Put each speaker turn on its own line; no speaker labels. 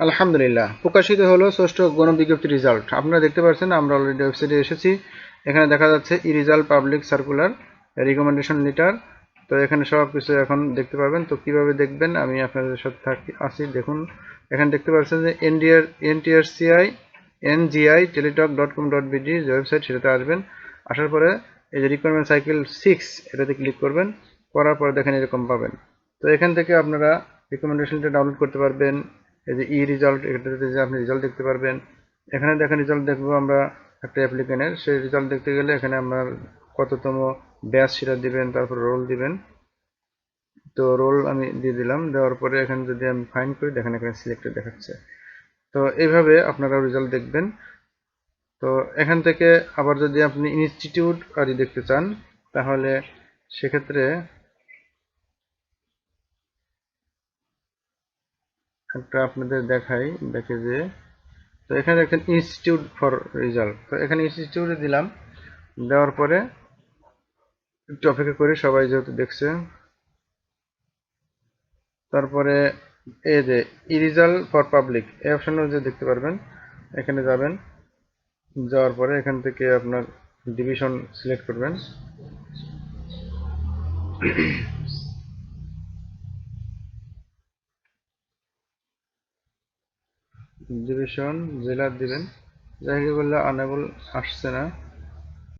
আলহামদুলিল্লাহ। প্রকাশিত হলো ষষ্ঠ গণবিজ্ঞপ্তি রেজাল্ট আপনারা দেখতে পাচ্ছেন, আমরা অলরেডি ওয়েবসাইটে এসেছি। এখানে দেখা যাচ্ছে e result public circular recommendation letter তো এখানে সব কিছু এখন দেখতে পাবেন তো কীভাবে দেখবেন, আমি আপনাদের সাথে থাকি, আছি, দেখুন। এখানে দেখতে পাচ্ছেন যে NDR NTRCI NGI Teletalk dot com dot BD যে ওয়েবসাইট সেটাতে আসবেন। আসার পরে এই যে রিকোয়ারমেন্ট সাইকেল সিক্স এটাতে ক্লিক করবেন। করার পরে দেখেন এরকম পাবেন। তো এখান থেকে আপনারা রিকমেন্ডেশনটা ডাউনলোড করতে পারবেন। এই যে ই রেজাল্ট এটাতে যে আপনি রেজাল্ট দেখতে পারবেন। এখানে দেখেন রেজাল্ট দেখব আমরা একটা অ্যাপ্লিকেন্টের সেই রেজাল্ট দেখতে গেলে এখানে আপনার কততম ব্যাচ সেটা দিবেন, তারপর রোল দিবেন। তো রোল আমি দিয়ে দিলাম, দেওয়ার পরে এখানে যদি আমি ফাইন করি, দেখেন এখানে সিলেক্টেড দেখাচ্ছে। তো এইভাবে আপনারা রেজাল্ট দেখবেন। তো এখান থেকে আবার যদি আপনি ইনস্টিটিউট আর দেখতে চান, তাহলে সেক্ষেত্রে একটা আপনাদের দেখাই, দেখে যে, তো এখানে দেখেন ইনস্টিটিউট ফর রেজাল্ট তো এখানে ইনস্টিটিউটে দিলাম, দেওয়ার পরে একটু অপেক্ষা করি, সবাই যেহেতু দেখছে। তারপরে এ যে ই রেজাল্ট ফর পাবলিক এই অপশনটা যে দেখতে পারবেন, এখানে যাবেন। যাওয়ার পরে এখান থেকে আপনার ডিভিশন সিলেক্ট করবেন। ডিভিশন জেলার দিবেন। যাই বললে আনেবল আসছে না।